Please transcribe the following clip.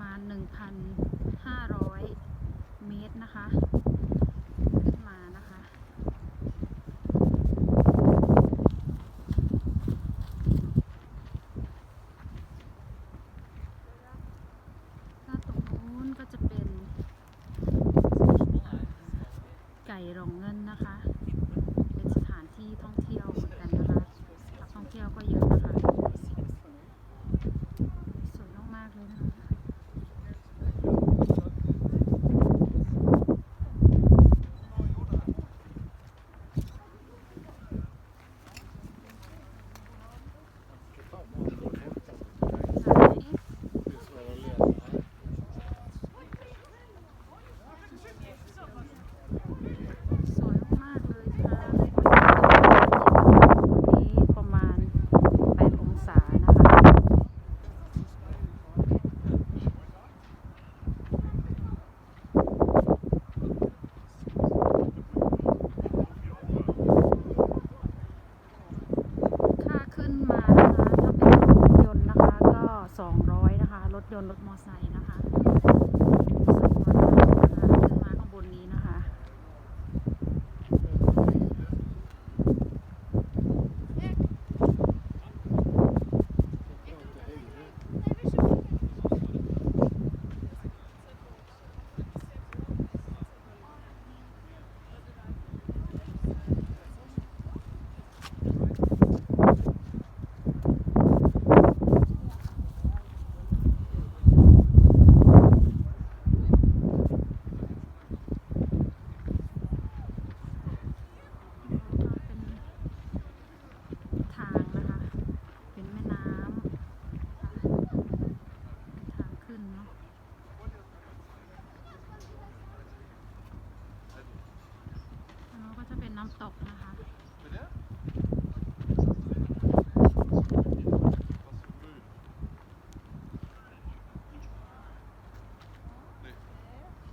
มาณ 1,500 เมตรนะคะ ขึ้นมานะคะก็ตรงนู้นก็จะเป็นไก่รองเงินนะคะ เป็นสถานที่ท่องเที่ยวเหมือนกันนะคะนักท่องเที่ยวก็เยอะนะคะ สวยมากๆเลยนะคะ สวยมากเลยค่ะวันนี้ประมาณ 8 องศานะคะ ค่าขึ้นมานะคะ ถ้าเป็นรถยนต์นะคะ ก็ 200 นะคะ รถยนต์รถมอเตอร์ไซค์นะคะ200นะคะขึ้นมาข้างบนนี้นะคะ เป็นทางนะคะ เป็นแม่น้ำค่ะเป็นทางขึ้นเนาะแล้วก็ จะเป็นน้ำตกนะคะ